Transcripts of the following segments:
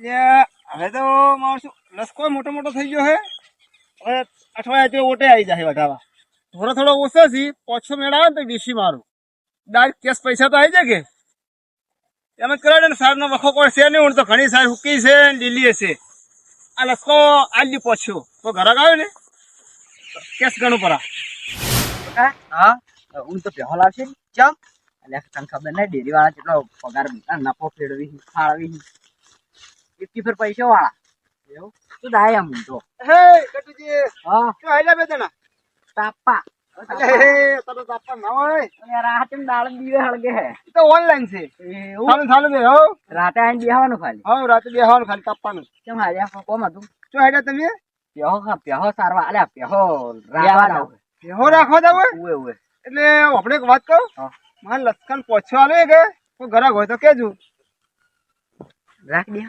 એટલે હવે તો શું લસકો મોટો મોટો થઈ ગયો હે. હવે અઠવાડિયા ઓટે આવી જાય વધારવા થોડો થોડો ઓછો છે, પોછો મેળ આવે ને તો ડીસી મારું. ડાયરેક્ટ કેશ પૈસા તો આવી જાય કે? એમ જ કરાવે ને સાહેબ નો વખો કોઈ છે નહીં, હું તો ઘણી સારી હુકી છે લીલી છે. આ લસકો આલી પોછ્યો તો ઘર આવે ને? કેશ ઘણું પરા. હા, હું તો પહેલો લાવશે. ચમ. એટલે તને ખબર નહીં ડેરી વાળા જેટલો પગાર નફો ફેરવી ફાળવી ફિફ્ટી ફર પૈસા વાળા. એવું? શું દાય આમ તો. હે કટુજી હા. શું આયલા બે જણા? તાપા એટલે આપડે એટલે એક વાત કહું. મારે લસકન પહોંચવા આવે કે? કોઈ ગ્રાહક હોય તો કેજો. રાખ દે.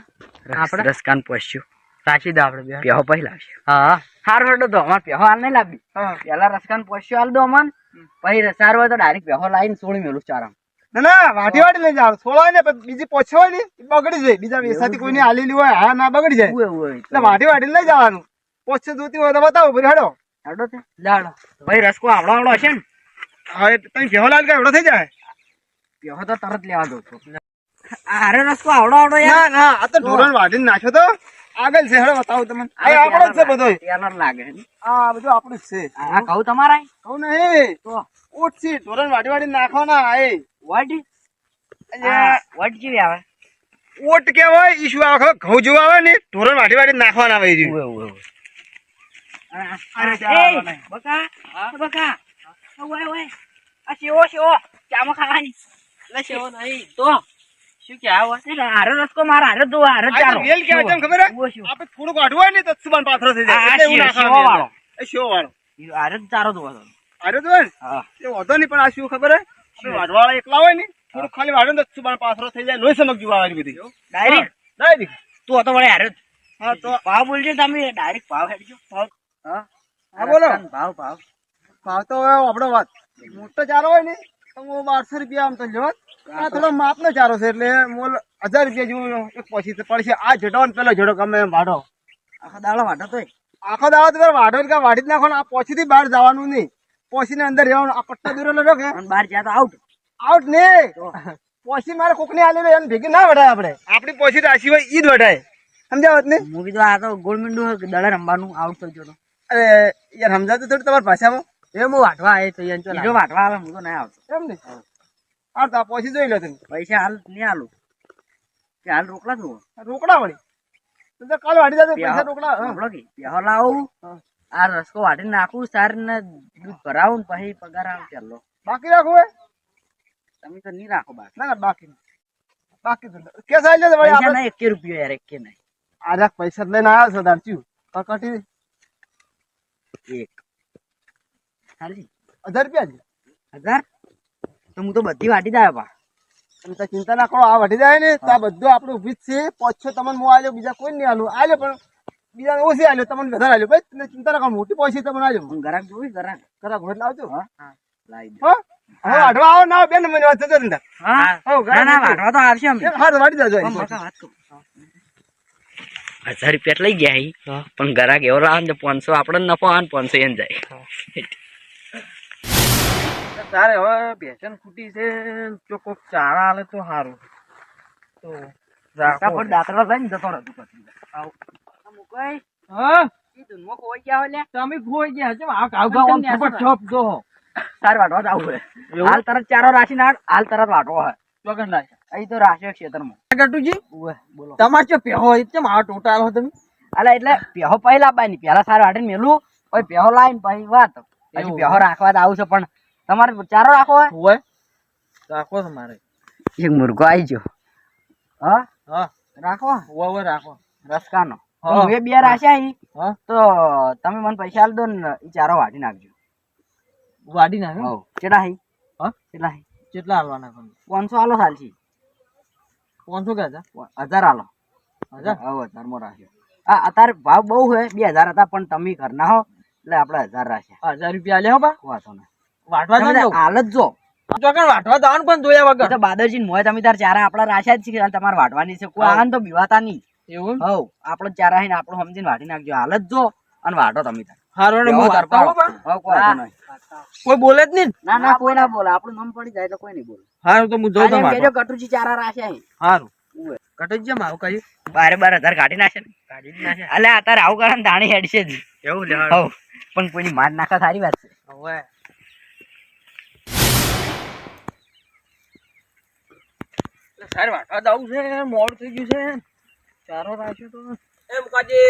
આપણે રસકાન પહોંચ્યું રાખી દો આપણે પેહો પહેલા હા. હાર હડો તો અમાર પેહો હાલ નહીં લાવી પેલા રસકાન પહોંચ્યું હાલ દો અમન. પછી રસાર હોય તો ડાયરેક્ટ પેહો લાવીને સોળી મેલું ચારામ. ના ના વાટી વાટી લઈ જાવ છોડવાય ને બીજી પોછી હોય ને બગડી જાય. બીજા વેસાથી કોઈને આલેલી હોય હા ના બગડી જાય. એટલે વાટી વાટી લઈ જવાનું. પોછી જોતી હોય તો બતાવો પછી હેડો. હડો તે. લાડો ભાઈ રસકો આવડો આવડો હશે ને. હવે તમે બેહો લાલ કે એવડો થઈ જાય? પેહો તો તરત લેવા દઉં છું રસ્તો આવડો આવડો યાર. ના ના આ તો ઢોરણ વાઢીને નાખ્યો તો. આગળ છે હેડો બતાવું તમને. આ આપણો જ છે બધો. યાર લાગે આ બધું આપણું જ છે. આ કહું તમારા? કહું નહીં. તો? છે ઢોરણ વાટી વાટી નાખવાના આ એ. વડ અહીંયા વડ આવે? ઓટ કેવાય ઈશુ આખો ઘઉં જેવું આવે ને? ઢોરણ વાટી વાટી નાખવાના આવે રહ્યું. બકા બકા. ઓય ઓય આ શેવો શેવો. ચામો ખાવાની. એટલે શેવો નહીં. તો? શું કે આવો હારે રસકો મારા હારે દો હારે આ વેલ કહેવાય કેમ ખબર હે? ઉવો શેવો. આપણે થોડુંક વાઢવું હોય ને તો સુબાન પાથરો થઈ જાય. એટલે એવું શેવો- નાખવાનું વાળો. એ શેવો વાળો. ઈ ચારો દો અરે તો હા. એ વાંધો નહીં પણ આ શું ખબર હે? આપણે એકલા હોય ને થોડુંક ખાલી વાઢો ને તો સુબાન પાથરો થઈ જાય લોહી સમક જેવું આવે બધી. ડાયરેક્ટ? હા, તું હતો વળે હારે હા તો ભાવ બોલજો તમે ડાયરેક્ટ ભાવ હેડજો. ભાવ હા? હા બોલો. ભાવ ભાવ. ભાવ તો હવે આપણો વાત. મોટો ચારો હોય ને હું બારસો રૂપિયા આમ તો લ્યો. આ થોડો માપનો ચારો છે એટલે મોલ હજાર રૂપિયા જેવું એક પછી પડશે. આ જડો ને પેલો જડો ગમે એમ વાઢો. આખો દાડો વાઢો તો આખો દાવો તો વાઢો ને કાંઈ વાઢી જ નાખવાનો. આ પોછીથી બહાર જવાનું નહીં. પોછીને અંદર રહેવાનું. આ પટ્ટા દૂરેલો રહ્યો કે? બહાર જ્યાં તો આઉટ આઉટ ને પોછી મારે કોકની આલેલી એને ભેગી ના વઢાય આપણે. આપણી પોછી રાશી હોય ઈ જ વઢાય. સમજાવત ને? હું કીધું આ તો ગોળ મીંડું દડા રમવાનું આઉટ થઈ ગયો અરે યાર સમજાવતો થોડું તમારી ભાષામાં. એ હું વાટવા આવે તો બીજો વાટવા આવે હું તો નહીં આવતો. એમ ને હા તો જોઈ લો તમે. પૈસા હાલ નહીં હાલું કે હાલ રોકડા જુઓ રોકડા વળી. તો કાલ વાઢી જજો પૈસા રોકડા રોકડો કે? પેહો લાવું. આ રસકો વાટીને નાખું સાર ને દૂધ ભરાવું પછી પગાર આવે ચાલો બાકી રાખો હોય તમે તો નહીં રાખો બાર ના ના બાકી. બાકી તો નહીં. કેસ આવી વળી આપણે નહીં એકે રૂપિયો યાર કે નહીં. આ રાખ પૈસા લઈને આવ્યો છે કકટી એક ખાલી. હજાર રૂપિયા જ. હજાર તો હું તો બધી વાટી જાય પા તમે તો ચિંતા ના કરો આ વધી જાય ને તો આ બધું આપણું ઊભી જ છે. પોછો તમને હું આલ્યો બીજા કોઈ નહીં આલું આલ્યો પણ બીજા ઓછી આલ્યો તમને વધારે આલ્યો. ભાઈ તમે ચિંતા ના કરો મોટી પૈસા તમને આલ્યો. હું ગરાક જોઈ ગરાક. કરા હોય લાવજો હા. હા લાવી દો. હો? હવે આવો ના બે નંબરની વાત હા. હો, ના ના તો આવશે અમે. વાત કરું. હજાર રૂપિયા લઈ ગયા. પણ ગરાક એવો લાવે ને પાંચસો આપડે નફો આવે ને પાંચસો એને જાય. તારે હવે બેસન ખૂટી છે ચોખ્ખો ચારા આલે તો સારું તો ફટાફટ દાતરા લઈને જતો રહેતો પછી. આવ. મુકાઈ. હા? ગયા તમે ખોઈ ગયા છે? આ જો તાર વાટવા જાવું. હાલ તરત ચારો રાશી ના હાલ તરત વાટો ચોકન અહીં તો રાખ્યો ક્ષેત્રમાં ગટુજી બોલો. તમાર ચો પેહો કેમ આ ટોટા આવો તમે? અલા એટલે પેહો પહેલા લાવવાની પેલા સાર વાટીને મેલું પેહો લાવીને પછી વાત. પછી. પેહો રાખવા તો આવું છે પણ તમારે ચારો રાખો હોય? હોય? રાખો તમારે એક મુર્ગો આવી ગયો. હા? હા. રાખો? હોય રાખો. રસકાનો. હા. હવે બે રાખ્યા હા. તો તમે મને પૈસા આલ દો ને એ ચારો વાટી નાખજો. વાડી નાખો? કેટલા હઈ હા? કેટલા હઈ કેટલા હાલવાના તમે પાંચસો હાલો સાલથી પાંચસો કે હજાર? હજાર હાલો હજાર? હવ મો રાખ્યો. આ અત્યારે ભાવ બહુ છે બે હજાર હતા પણ તમે ઘરના હો એટલે આપણે હજાર રાખ્યા. હજાર રૂપિયા આલ્યા હો બા? વાંધો નહીં. વાટવા તમે જાવ હાલ જ ચોકન વાટવા જવાનું પણ જોયા વગર. તો બાદરજી મોય તમે તાર ચારા આપડા રાખ્યા જ છે તમારે વાટવાની છે. કોઈ આન તો બીવાતા નહીં. એવું હવ આપણો ચારા હે ને આપણો સમજીને વાટી નાખજો. હાલત જો અને વાટો તમે તાર. કોઈ. કોઈ બોલે જ નહીં ના? ના કોઈ ના બોલે. આપણું નામ પડી જાય તો કોઈ નહીં બોલે. હારું તો હું જોઉં તમારે કહેજો કટુજી ચારા રાશે અહીં. હારું. કટજ બારે બાર હજાર કાઢી નાખે કાઢી નાખે. અલે અત્યારે આવું કરે દાણી હેડશે જ. એવું લે પણ કોઈની માર નાખા સારી વાત છે. હવે. સારી વાટવા દઉં છે મોડું થઈ ગયું છે. ચારો રાખ્યો તો. એમ કાજી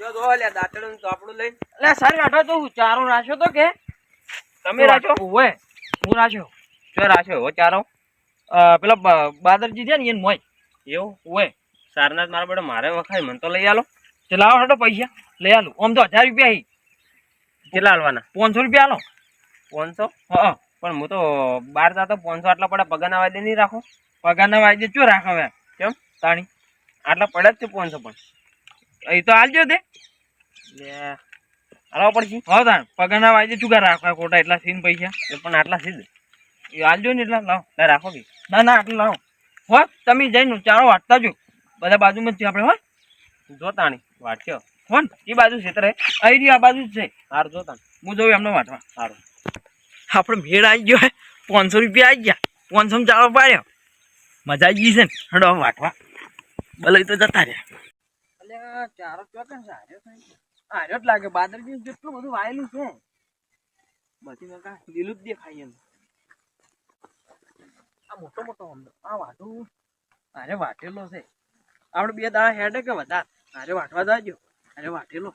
જો જો લે દાંતડું ચોપડું લઈને લે સારી વાટવા તો ચારો રાખ્યો તો કે? તમે રાખ્યો? ઓવે હું રાખ્યો. જો રાખ્યો હો ચારો. પેલા બાદરજી છે ને એને મોય. એવું હોય. સારનાથ મારા બેટા મારે વખાય મને તો લઈ આલો. ચલાવો હટો પૈસા લઈ આલો. આમ તો હજાર રૂપિયા હી. કેટલા આલવાના? પાંચસો રૂપિયા આલો. પાંચસો? હા પણ હું તો બાર જાતો પાંચસો આટલા પડે પગારના વાયદે નહીં રાખો. પગારના વાયદે ચો રાખો હવે? કેમ? તાણી. આટલા પડે જ છે પાંચસો પણ. એ તો આલજો તે. હાલવા પડશે. હા તાણ. પગારના વાયદે ચૂકા રાખવા ખોટા એટલા સીન પૈસા? એ પણ આટલા સીધ એ આલજો ને એટલા. લાવો. લે રાખો કે ના ના આટલા લાવો. હો તમે જઈને ચારો વાટતા જો. બધા બાજુમાં જ છે આપણે હો. જો તાણી વાંચ્યો હો ને. એ બાજુ છે તારે. અહીં રહ્યું આ બાજુ જ છે. હાર જો તાણ. હું જોઉં એમને વાટવા. સારું આપણે ભેળ આવી ગયો પાંચસો રૂપિયા આવી ગયા. પાંચસો ચાલો પાડ્યો. મજા આવી છે ને? હડો વાટવા. ભલે તો જતા રહ્યા. ચારો ચોકન છે, હાર્યો જ લાગે બાદરજી બધું વાયેલું છે. બધી મેં કા લીલું આ મોટો મોટો આમ, આ વાટું અરે વાટેલો છે. આપણે બે દા હેડે કે વધારે? હારે વાટવા જાજો. હારે વાટેલો.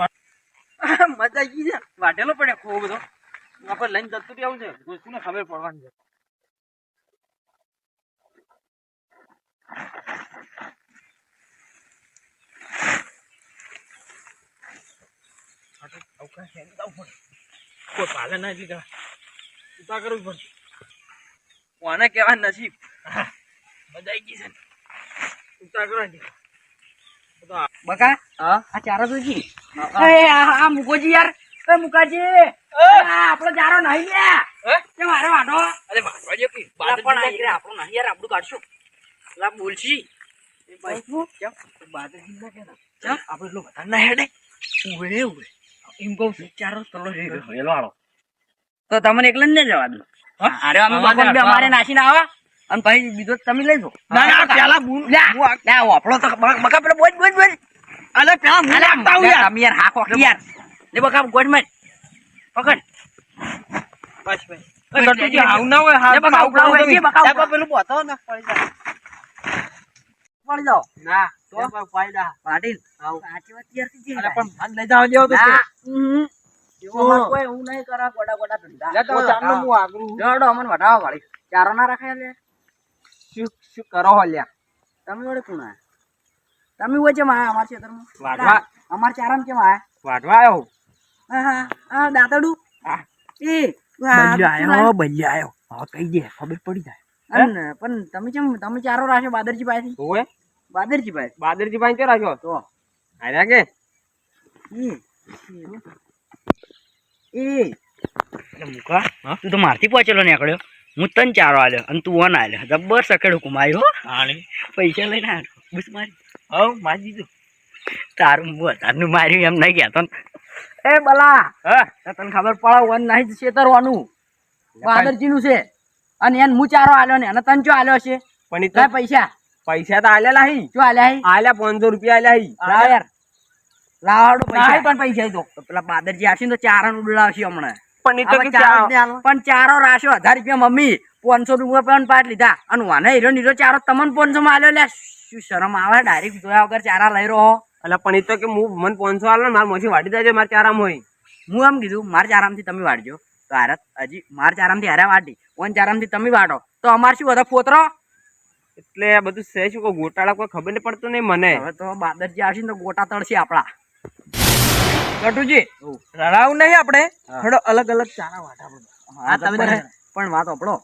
વાટ મજા આવી ગઈ છે. વાટેલો પડે ખૂબ બધો આપણે લઈને જતું રહેવું છે. દોસ્તુને ખબર પડવાની છે. કોઈ પાલે ના લીધા ઉતા કરવું પડશે. કોને કહેવાય નસીબ? મજા ગઈ છે ઉતા કરવાની બકા? હા? આ ચારો જોજી એ આ આ મુકોજી યાર. એ મુકાજી. આપણો જારો નહીં લે. હે? મારે વાંધો અરે વાંધો જો કે પણ આપણો નહીં યાર આપણું કાઢશું. લા બોલશી. ભાઈ ના. આપણે એટલું વધારે ના હેડે. ઉભે ઉભે એમ કહું છું ચારો તલો હેલો હાલો. તો તમને એકલા ને જવા દો. અરે અમે અમારે મારે નાખીને આવા. અને પછી બીજો તમે લઈ લો ના ના પેલા બુ- લ્યા, બુ આ- તો બકા પેલા બોજ બોજ બોજ. અલે પેલા હું યાર. તમે યાર હાકો યાર. લે બકા ગોડ માર. પકડ. બસ ભાઈ આવું ના હોય ત્યાં પેલું બોતો ના પડી જાય. પડી જાઓ ના તો? ફાયદા પાટીલ આવું. સાચી વાત યાર કીધી અરે પણ મને લઈ જાવ દેવો તો ના. છે. હમ. એવો કોઈ એવું નહીં કરા ગોડા ગોડા ધંધા. લે તો ચાંદલો હું આગળ જોડો અમને વઢાવો વાળી. ચારો ના રાખાય લે. શું શું કરો હો લ્યા? તમે વડે કોણ આયા? તમે હોય છે મારા અમારા વાઢવા. અમારા ચારામાં કેમ આયા? વાટવા આવ્યો હા દાંતડું એ? બલ્યો આવ્યો હા કહી દે ખબર પડી જાય પણ તમે કેમ તમે ચારો રાખ્યો બાદરજી પાસેથી ઓએ બાદરજી પાસે બાદરજી પાસે કે રાખ્યો તો આર્યા કે એ એ મુકા હા? તું તો મારથી પહોંચેલો નીકળ્યો હું તને ચારો આલ્યો અને તું વન આલ્યો જબ્બર સકેડ હુકુમ આવ્યો પૈસા લઈને આવ્યો બસ મારી હવ મારી દીધું તારું હું તારનું માર્યું એમ નહીં ગયા ને. એ બલા. હા. તને ખબર પડે વન નહીં છેતરવાનું બાદરજીનું છે. અને એને હું ચારો આલ્યો ને અને તને ચો આલ્યો છે પણ એ પૈસા. પૈસા તો આલ્યા નહીં ચો આલ્યા હી? આલ્યા પાંચસો રૂપિયા આલ્યા હી. યાર. લાવાડો પૈસા. નહીં પણ પૈસા તો. પેલા બાદરજી આવશે તો ચારણ ઉડાવશે હમણાં. પણ ચારો ચા- પણ ચારો રાખ્યો હજાર રૂપિયા મમ્મી. પાંચસો રૂપિયા પણ પાટ લીધા. અને વાને હીરો નીરો ચારો તમને પાંચસો માં આલ્યો લે શું શરમ આવે? ડાયરેક્ટ જોયા વગર ચારા લઈ રહ્યો અલા પણ એ તો કે હું મને પાંચસો હાલ ને મારે મોછી વાટી દેજો મારે ચારામ હોય. હું એમ કીધું માર આરામથી તમે વાટજો. તો હારત હજી મારે આરામથી હારે વાટી. ઓન આરામથી તમે વાટો. તો અમારે શું બધા પોતરો એટલે આ બધું છે શું કોઈ ગોટાળા કોઈ ખબર નહીં પડતું નહીં મને. હવે તો બાદરજી આવશે ને તો ગોટા તળશે આપડા કટુજી રડાવું નહીં આપણે? થોડો અલગ અલગ ચારા વાટા હા તમે પણ વાત આપણો.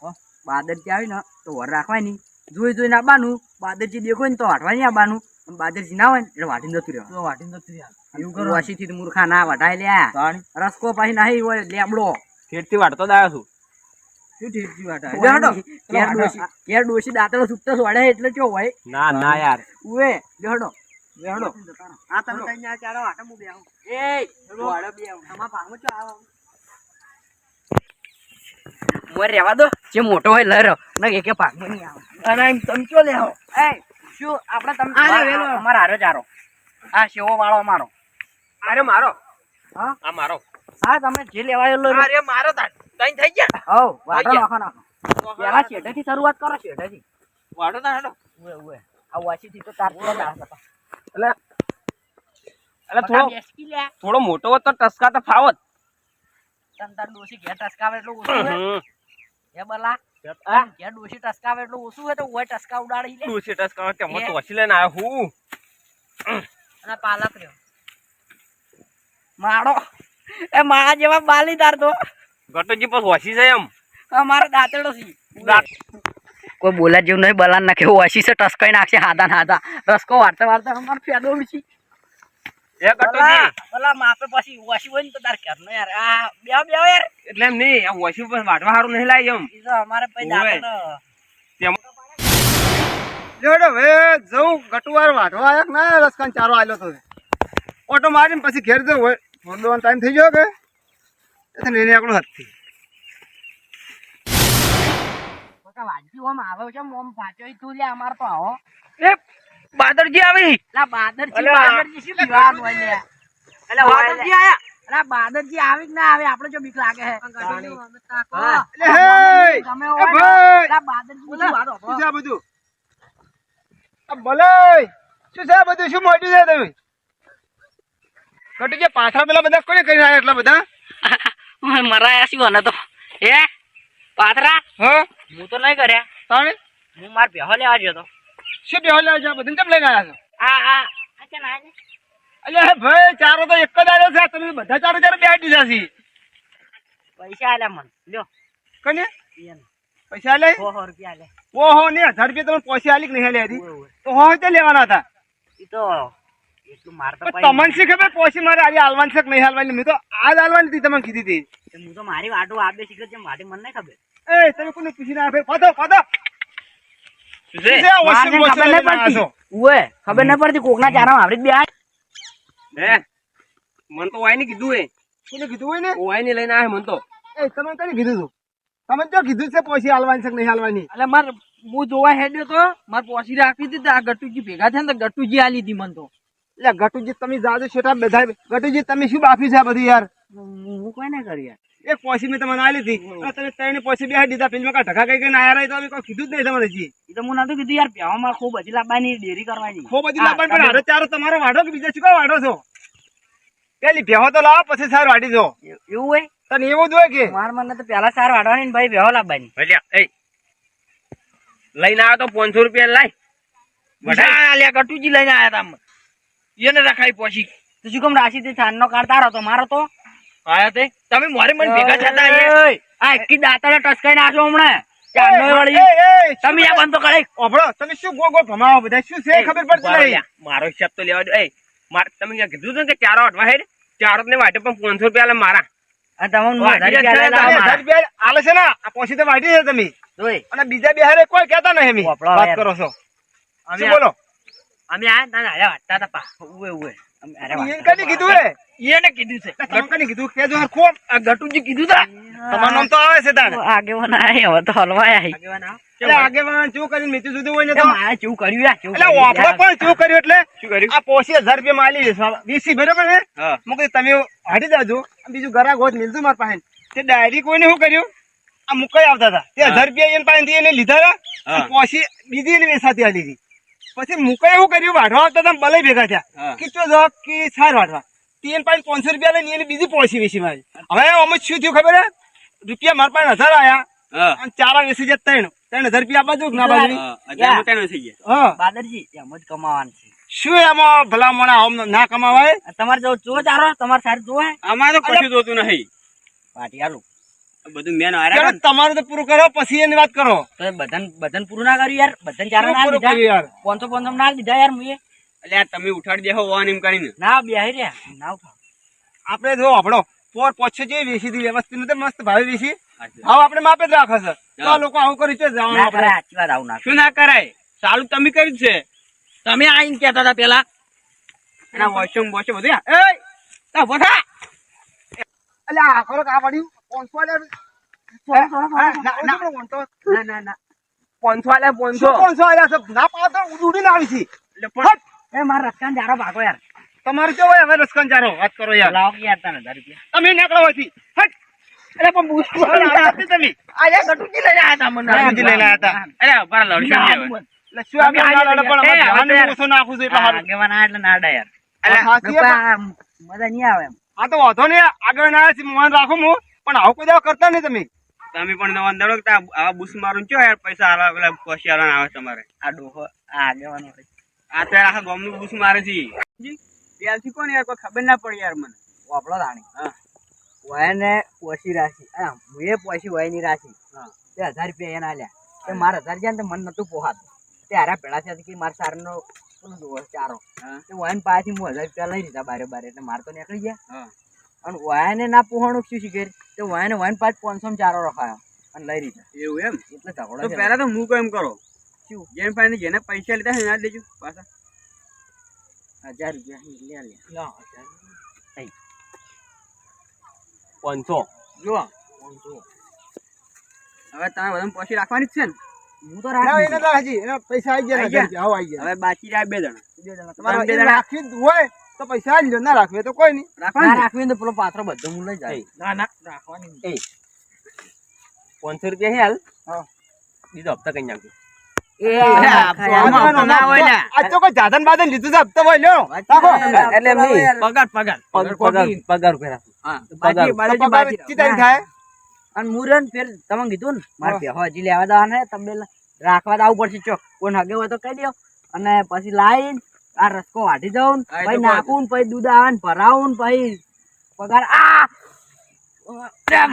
બાદરજી આવી ને તો વર રાખવાની જોઈ જોઈને આવવાનું બાદરજી દેખો ને તો વાટવાની આવવાનું બાદરજી ના હોય ને એટલે વાટીને જતું રહેવાનું. તો વાટી નથી એવું કરો. વાસીથી મૂર્ખા ના વટાય લ્યા. રસકો પાછી નહીં હોય લેબડો ખેડથી વાટતો જ આવ્યો છું. શું ઠીક વાટા કોઈ હેડો. નહીં. ઘેર ડોશી ઘેર ડોશી દાંતડો સુટ્ટો સોડે એટલે ચો હોય? ના ના યાર. ઉવે લેહડો હેડો. આ તમે તઈ ન્યા ચાલો આટો હું બેહું એ વાડો બેહું તમાર ભાગમાં ચો આવો? મોર રહેવા દો. જે મોટો હોય લરો ને એકે ભાગમાં નહીં આવે. અને એમ તમે ચો લે એ શું? આપણે તમને આ લે, વેલો. અમારો હારો ચારો આ શેવો વાળો અમારો અરે મારો. હા? આ મારો. હા તમે જે લેવાયેલો અરે મારો તઈ થઈ ગયા? હો વાડો નાખો નાખો. પેલા શેઢેથી શરૂઆત કરો શેઢેથી. વાડો ના હેડો ઉએ ઉએ આ વાસીથી તો તાર પૂરા ના હતા. એટલે એટલે થોડો થોડો થોડો મોટો હોત તો ટસકા તો ફાવત. તન તાર ડોશી ઘેર ટસકાવે એટલું ઓછું એ બલા. હા ડોશી ટસકાવે એટલું ઓછું હોય તો ઓય ટસકા ઉડાડી લે. છે એ. તો વસી લઈને આવ્યો હું. અને પાલક રહ્યો. માળો. એ માળા જેવા બાલી તાર તો ગટોજી વસી છે એમ. અમારો દાંતેડો છે. દાંત. કોઈ બોલા જેવું નહીં બલાન નાખે. ઓછી છે ટસકાઈ નાખશે હાદા ને હાદા રસકો વાર્તા વાર્તા અમારે ફેદો ઉડશી ઓટો મારીને પછી ઘેર જવું હોય ટાઈમ થઈ ગયો કે? લઈને આપણું હાથથી. વાંચી ઓમ આવે છે ઓમ પાછો તું લે અમાર તો આવો. એ બાદરજી આવી. લા બાદરજી બાદરજી શું પીવાનું હોય લે. એટલે બાદરજી આયા. અલા બાદરજી આવી કે ના આવે? આપણે જો બીક લાગે હે. એટલે તમે એ ભાઈ! બાદરજી બીજું શું બધું? આ ભલે. શું છે બધું? શું મોટી છે તમે કટુ જે પાછળ પેલા બધા કોને કરી રહ્યા એટલા બધા? મરાયા શું અને તો. હે? પાથરા? હા? હું તો નહીં કર્યા. તાણે? હું માર બેહો લેવા ગયો તો. શું બેહો લેવા છે? બધું કેમ લઈને આવ્યા છો? આ આ આ આ હે ભાઈ ચારો તો એક જ આવ્યો છે. તમે બધા ચારો ચારો બેહાડી દીધા છે. પૈસા આલ્યા મન. લ્યો. કને? પૈસા લે સો સો રૂપિયા આલે ઓહો ને હજાર રૂપિયા તમે પૈસા આલી કે નહીં આલી હતી. તો હો તે લેવાના હતા. એ તો તમને શી ખબર પોસી મારે આજે હાલવાની છે કે નહીં હાલવાની મેં તો આજ હાલવાની હતી તમને કીધી હતી. હું તો મારી વાટો આપે શીખર છે મારી મને નહીં ખબર. એ તમે કોને પૂછી ના આપે પાછો પાછો શું છે? શું છે આ મારને વોશિંગ ખબર પડતી. બે. મન તો વાયની કીધું એ. કોને કીધું હોય ને? વાયની લઈને આવ્યો મન તો. એ તમે કઈ કીધું તું? તમે તો કીધું છે પૈસા હાલવાની છે નહીં હાલવાની. એટલે માર હું જોવા હેડ્યો તો માર પોસી રાખી હતી આ ગટુજી ભેગા થયા ને તો ગટુજી આલી હતી મન તો. એટલે ગટુજી તમે જાજો છેટા બધા ગટુજી તમે શું બાફી છે આ બધી યાર? હું કોઈ ના કરી યાર? એક પોસી મેં તમને આલી હતી. તમે ત્રણ પોસી બેહાડી દીધા પેલી માં ઢકા કઈ કઈ આયા રહી તો અમે કોઈ કીધું જ નહીં તમારે જી એ તો હું નતું કીધું યાર પ્યાવામાં ખૂબ હજી લાવવાની ડેરી કરવાની. ખૂબ હજી લાવવાની પણ હારે ચારો તમારો વાડો કે બીજા શું કાંઈ વાઢો છો? પેલી ભેહો તો લાવો પછી સાર વાડી દો એવું હોય? તને એવું જ હોય કે? માર મને તો પેલા સાર વાડવાની ને ભાઈ ભેહો લાવવાની ભલે એ. લઈને આવ્યો તો પાંચસો રૂપિયા લાય. બધા આલ્યા કટુજી લઈને આયા તા એને રખાઈ પછી તો શું કેમ રાશી થી છાન નો કાઢતા રહો તો મારો તો? આયા તે? તમે મારે મને ભેગા થતા આ એકી દાંતડે ટસકાઈ નાખો હમણાં. તમે આ બંધો કરે ઓભળો તમે શું ગો ગો ભમાવો બધા? શું છે? ખબર પડતી નહીં. મારો હિસાબ તો લેવા દો. એ માર તમે ક્યાં કીધું હતું કે ચારો અઠવા હેડ. ચારો ને વાટે પણ પાંચસો રૂપિયા મારા. આલે છે ને? આ પોસી તો વાટી છે તમે. અને બીજા બે હારે કોઈ કહેતા નહીં એમ. વાત કરો છો. અમે બોલો? અમે આ ના ના વાટતા તા પા. ઉવે ઉવે. અમે અરે એને વાટતા કદી કીધું હે એને કીધું છે. તમે કદી કીધું? કેજો હરખું આ ગટુજી કીધું તા? તમારું નામ તો આવે છે તાણ આગેવાન આય હવે તો હલવાય આય. એટલે આગેવાન ચૂ કરીને મીઠું જુદું હોય ને તો? મારે ચેવું કર્યું યાર, ચેવું એટલે કર્યું પણ ચૂ કર્યું એટલે? શું કર્યું? આ પોસી હજાર રૂપિયા માલી વીસી બરોબર ને હું. કીધું તમે હાડી જાજો. બીજું ગરાક ગોત મિલતું મારા પાસે. તે ડાયરી કોઈને શું કર્યું? આ મુકાઈ આવતા હતા. તે હજાર રૂપિયા એને પાસે એને લીધા હતા. પોસી બીજી એને વેસાતી આલી હતી. પછી મુકે એવું કર્યું વાઢવા આવતા તમે ભલે ભેગા થયા. કે ચો જો કે સાર વાઢવા. તે પાંચ પાંચસો રૂપિયા લઈને એને બીજી પોસી વેચી મારી. હવે અમે શું થયું ખબર હે? રૂપિયા મારા પાસે હજાર આયા. અને ચારા વેસી જાય ત્રણ. ત્રણ હજાર રૂપિયા આપવા દઉં ના બાજુ ગયા. બાદરજી એમ જ કમાવાનું છે. શું એમાં ભલા મને આમ ના કમાવાય? તમારે જો જો ચારો તમારે સારું જોવાય અમારે તો કશું જોતું નહીં. પાટી આલું. બધું મેન ચાલો તમારું તો પૂરું કરો પછી એની વાત કરો. તો બધાને બધાને પૂરું ના કર્યું યાર. બધાને ચારો ના લીધા યાર? પાંચસો પાંચસો ના લીધા યાર મુએ એટલે તમે ઉઠાડી દેહો વાન એમ કરીને. ના બેહી રહ્યા. ના ઉઠાવ. આપણે જો આપણો પોર પોછે જે વેચી દી વ્યવસ્થિત નથી મસ્ત ભાવે વેચી. હવે આપણે માપે જ રાખો સર તો લોકો આવું કરી છે જવાનું ના આપણે. સાચી વાત આવું ના શું ના કરાય? ચાલુ તમે કર્યું છે. તમે આઈને કહેતા હતા પેલા એના વોશરૂમ વોશરૂમ બધું એ તા ઊભો એટલે આ કા પડ્યું. પાંચસો? ના પાડો આવી છે એ મારા જારો ભાગો યાર તમારે કેવો હવે રસકન ચારો વાત કરો યાર લાવો યાર તને હજાર રૂપિયા તમે નીકળો. હટ અરે પણ તમે આજે ગટુજી લઈને આયા તા મને ગટુજી લઈને આયા તા. અરે ઊભા રહો, લડશો નહીં હવે. એટલે શું આપણે તમે ના લડે પણ છે એટલે આ સારું. એટલે ના યાર અરે, મજા નહીં આવે એમ આ તો વાંધો નહીં આગળ ના છે મન રાખો હું પણ આવું કોઈ દાડો કરતા નહીં તમે. તમે પણ નવા દડો કે આ- આવા બુસ મારું ચો યાર પૈસા આલા પેલા આવે તમારે. આ ડોહો આ આગેવાનો આ તો આખા ગામનું બુસ મારે છે. ત્યાંથી કોણ યાર કોઈ ખબર ના પડી યાર મને. વાપરો રાણી. હા. વયને પોસી રાશી. હા હું એ પોસી વયની રાશી. તે હજાર રૂપિયા એના આલ્યા. તે મારા હજાર જ્યાં ને તે નતું પોહાતું. તે હારા પેલા છે કે મારા સારનો ચારો. હા. તે વયન પાસેથી હું હજાર રૂપિયા લઈ લીધા બારે બારે. એટલે મારે તો નીકળી ગયા. હા. અને વયને ના પોહાણું શું શીખે તો વયને વાયન પાંચ પાંચસો ચારો રખાયો અને લઈ લીધા. એવું એમ? એટલે ઝઘડો તો પહેલા તો હું કેમ કરો. શું? જેમ પાસે જેને પૈસા લીધા છે એના જ લેજો પાછા. હજાર રૂપિયા લે લે. પાંચસો. જો પાંચસો. હવે તમે બધા પછી રાખવાની જ છે ને. હું તો રાખી એને તો હજી એના પૈસા આવી ગયા હવે બાકી રહ્યા બે જણા. તમારે બે જણા- રાખી જ હોય. તો પૈસા આવી લો ના રાખવે તો કોઈ નહીં. ના રાખવી ને તો પેલો પાત્ર બધો હું લઈ જાય. ના ના રાખવાની પાંચસો રૂપિયા હેલ. હા. બીજો હપ્તા કઈ નાખજો. એ આ આમાં હપ્તો ના હોય ને. આ તો કોઈ જાદન બાદન લીધું છે હપ્તો હોય લ્યો. રાખો. એટલે એમ નહીં. પગાર પગાર. પગાર પગાર. પગાર રૂપિયા રાખો. હા. પગાર. બાકી તો બાકી પગાર બાકી કેટલી તારીખ થાય? અને મુરન ફેર તમે કીધું ને મારે હજી લેવા દેવાના છે તમે રાખવા આવું પડશે. ચોક. કોઈ હગે હોય તો કઈ દો અને પછી લાઈન આ રસકો વાટી તો પછી. નાખું પછી દૂધ આવે ને ભરાવું પછી પગાર. આ!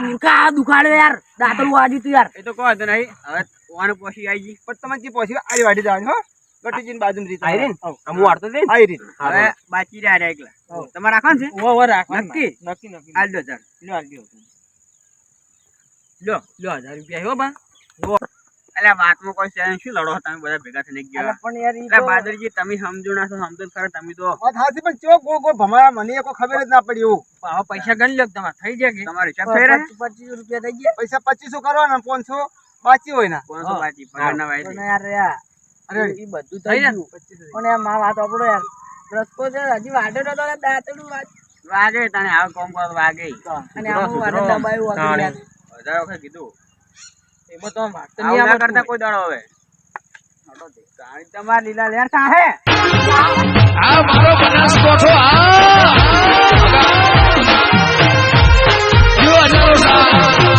મૂર્ખા, આ યાર? દાંતલું વાજ્યું તું યાર. એ તો કહો તો નહીં. હવે ઓને પછી આવી ગઈ. પણ તમે જે પહોંચી આરી વાડી જવાની હો. ગટીજીની બાજુમાં રીત આયરીન? આવો. હું વાળતો હવે બાકી રહ્યા રહ્યા એકલા. તમારે રાખવાનું છે? નક્કી? નક્કી નક્કી હાલ દો ચાલ. લો લો હજાર રૂપિયા હો બા એટલે વાતમાં કોઈ છે શું લડો તમે બધા ભેગા થઈને ગયા પણ યાર એટલે બાદરજી તમે સમજો ના છો સમજો ખરા તમે તો વાત સાચી પણ ચો ગોળ ગોળ ભમારા મને કોઈ ખબર જ ના પડી એવું. હવે પૈસા ગણ લો તમારે થઈ જાય કે? તમારે હિસાબ થઈ રહ્યા પચીસ રૂપિયા થઈ ગયા. પૈસા પચીસો કરવાના પાંચસો બાકી હોય ના. પાંચસો વાયદે. પણ યાર અરે એ બધું થઈ ગયું પણ યાર મા વાત આપણો યાર. રસ્તો છે હજી વાટે તો દાંતડું વાત. વાગે તને આ કોમ કરો વાગે. અને આમ વાડે દબાયું. હજાર વખત કીધું. એમાં તો વાંચતો નહીં આવડતું કરતા કોઈ દાડો હવે. તમારા લીલા લેર સાહે આ મારો બનાસ કોઠો આ યુ અનુસાર